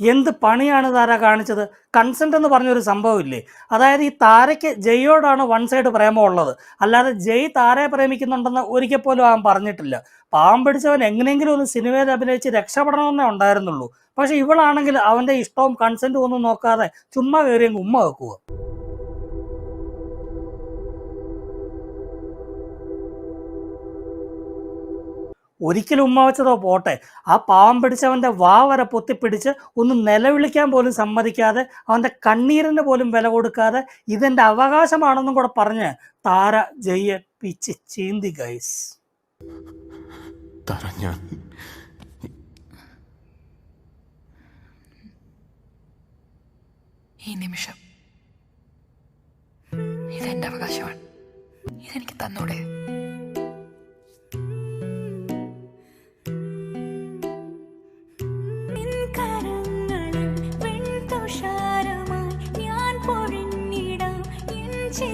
എന്ത് പണിയാണ് താര കാണിച്ചത്? കൺസെന്റ് എന്ന് പറഞ്ഞൊരു സംഭവമില്ലേ? അതായത് ഈ താരയ്ക്ക് ജയോടാണ് വൺ സൈഡ് പ്രേമം ഉള്ളത്. അല്ലാതെ ജയ് താരയെ പ്രേമിക്കുന്നുണ്ടെന്ന് ഒരിക്കൽ പോലും അവൻ പറഞ്ഞിട്ടില്ല. പാവം പിടിച്ചവൻ എങ്ങനെയെങ്കിലും ഒന്ന് സിനിമയിൽ അഭിനയിച്ച് രക്ഷപ്പെടണമെന്നേ ഉണ്ടായിരുന്നുള്ളൂ. പക്ഷേ ഇവളാണെങ്കിൽ അവന്റെ ഇഷ്ടവും കൺസെന്റും ഒന്നും നോക്കാതെ ചുമ്മാ കയറിയെങ്കിൽ ഉമ്മ വെക്കുക. ഒരിക്കലും ഉമ്മ വെച്ചതോ പോട്ടെ. ആ പാവം പിടിച്ചവന്റെ വാ വരെ പൊത്തിപ്പിടിച്ച് ഒന്ന് നിലവിളിക്കാൻ പോലും സമ്മതിക്കാതെ അവന്റെ കണ്ണീരിന് പോലും വില കൊടുക്കാതെ ഇതെന്റെ അവകാശമാണെന്നും കൂടെ പറഞ്ഞ് താര ജയ്യെ പിച്ച് ചീന്തി ഗൈസ് ഈ നിമിഷം ഇതെന്റെ അവകാശമാണ്. ഇതെനിക്ക് തന്നൂടെ. നീ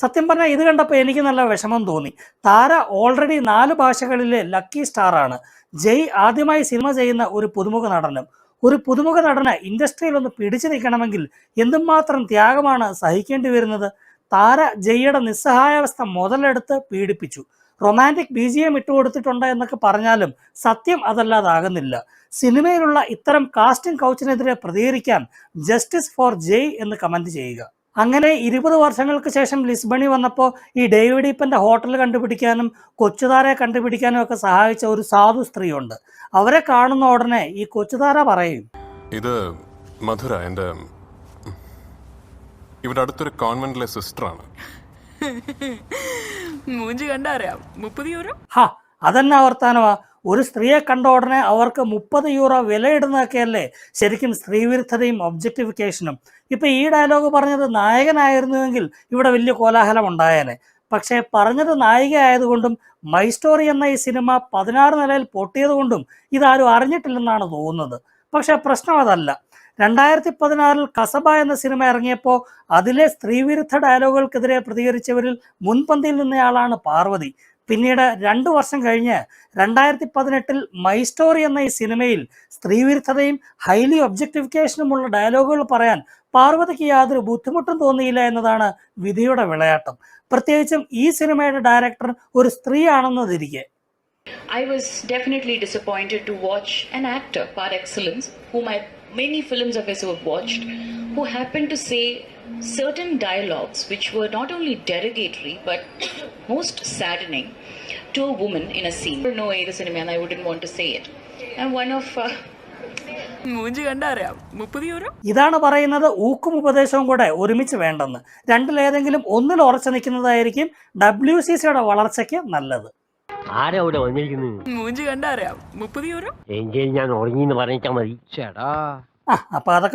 സത്യം പറഞ്ഞാൽ ഇത് കണ്ടപ്പോൾ എനിക്ക് നല്ല വിഷമം തോന്നി. താര ഓൾറെഡി നാല് ഭാഷകളിലെ ലക്കി സ്റ്റാറാണ് ജയ് ആദ്യമായി സിനിമ ചെയ്യുന്ന ഒരു പുതുമുഖ നടനും. ഒരു പുതുമുഖ നടന് ഇൻഡസ്ട്രിയിൽ ഒന്ന് പിടിച്ചു നിൽക്കണമെങ്കിൽ എന്തുമാത്രം ത്യാഗമാണ് സഹിക്കേണ്ടി വരുന്നത്? താര ജയ്യുടെ നിസ്സഹായാവസ്ഥ മുതലെടുത്ത് പീഡിപ്പിച്ചു. റൊമാന്റിക് ബി ജി എം ഇട്ടുകൊടുത്തിട്ടുണ്ട് എന്നൊക്കെ പറഞ്ഞാലും സത്യം അതല്ലാതാകുന്നില്ല. സിനിമയിലുള്ള ഇത്തരം കാസ്റ്റിംഗ് കൗച്ചിനെതിരെ പ്രതികരിക്കാൻ ജസ്റ്റിസ് ഫോർ ജയ് എന്ന് കമന്റ് ചെയ്യുക. അങ്ങനെ ഇരുപത് വർഷങ്ങൾക്ക് ശേഷം ലിസ്ബണി വന്നപ്പോൾ ഈ ഡേവിഡ് ഇപ്പന്റെ ഹോട്ടൽ കണ്ടുപിടിക്കാനും കൊച്ചുതാരെ കണ്ടുപിടിക്കാനും ഒക്കെ സഹായിച്ച ഒരു സാധു സ്ത്രീയുണ്ട്. അവരെ കാണുന്ന ഉടനെ ഈ കൊച്ചുതാര പറയും. ഇത് മധുര എന്റെ ഇവിടെ അടുത്തൊരു കോൺവെന്റിലെ സിസ്റ്ററാണ്. മൂഞ്ചി കണ്ടറിയാം. മുപ്പത് യൂറോ ഹാ അതെന്നാ വർത്താനമാ. ഒരു സ്ത്രീയെ കണ്ട ഉടനെ അവർക്ക് മുപ്പത് യൂറോ വിലയിടുന്നതൊക്കെയല്ലേ ശരിക്കും സ്ത്രീവിരുദ്ധതയും ഒബ്ജക്ടിഫിക്കേഷനും ഇപ്പം ഈ ഡയലോഗ് പറഞ്ഞത് നായകനായിരുന്നുവെങ്കിൽ ഇവിടെ വലിയ കോലാഹലം ഉണ്ടായേനെ പക്ഷേ പറഞ്ഞത് നായിക ആയതുകൊണ്ടും മൈ സ്റ്റോറി എന്ന ഈ സിനിമ പതിനാറ് നിലയിൽ പൊട്ടിയതുകൊണ്ടും ഇതാരും അറിഞ്ഞിട്ടില്ലെന്നാണ് തോന്നുന്നത്. പക്ഷേ പ്രശ്നം അതല്ല. രണ്ടായിരത്തി പതിനാറിൽ കസബ എന്ന സിനിമ ഇറങ്ങിയപ്പോൾ അതിലെ സ്ത്രീവിരുദ്ധ ഡയലോഗുകൾക്കെതിരെ പ്രതികരിച്ചവരിൽ മുൻപന്തിയിൽ നിന്നയാളാണ് പാർവതി. പിന്നീട് രണ്ടു വർഷം കഴിഞ്ഞ് രണ്ടായിരത്തി പതിനെട്ടിൽ മൈ സ്റ്റോറി എന്ന ഈ സിനിമയിൽ സ്ത്രീവിരുദ്ധതയും ഹൈലി ഒബ്ജക്ടിഫിക്കേഷനുമുള്ള ഡയലോഗുകൾ പറയാൻ പാർവതിക്ക് യാതൊരു ബുദ്ധിമുട്ടും തോന്നിയില്ല എന്നതാണ് വിധിയുടെ വിളയാട്ടം. പ്രത്യേകിച്ചും ഈ സിനിമയുടെ ഡയറക്ടർ ഒരു സ്ത്രീയാണെന്നതിരിക്കെ I was definitely disappointed to watch an actor par excellence, whom I many films of his have watched, who happened to say certain dialogues which were not only derogatory but most saddening to a woman in a scene. No, either cinema, and I wouldn't want to say it. And one of uh, മൂഞ്ചി മുപ്പത് euro? ഇതാണ് പറയുന്നത് ഊക്കും ഉപദേശവും കൂടെ ഒരുമിച്ച് വേണ്ടെന്ന്. രണ്ടിലേതെങ്കിലും ഒന്നിൽ ഉറച്ചു നിൽക്കുന്നതായിരിക്കും ഡബ്ല്യു സി സിയുടെ വളർച്ചയ്ക്ക് നല്ലത്. ആരാ അവിടെ വന്നിരിക്കുന്നത്? മൂഞ്ചി കണ്ടാ അറിയാം മുപ്പത് യൂറോ? എങ്കിൽ ഞാൻ ഉറങ്ങിന്ന് പറഞ്ഞാൽ മതി. ചേടാ. ആ അപ്പൊ അതൊക്കെ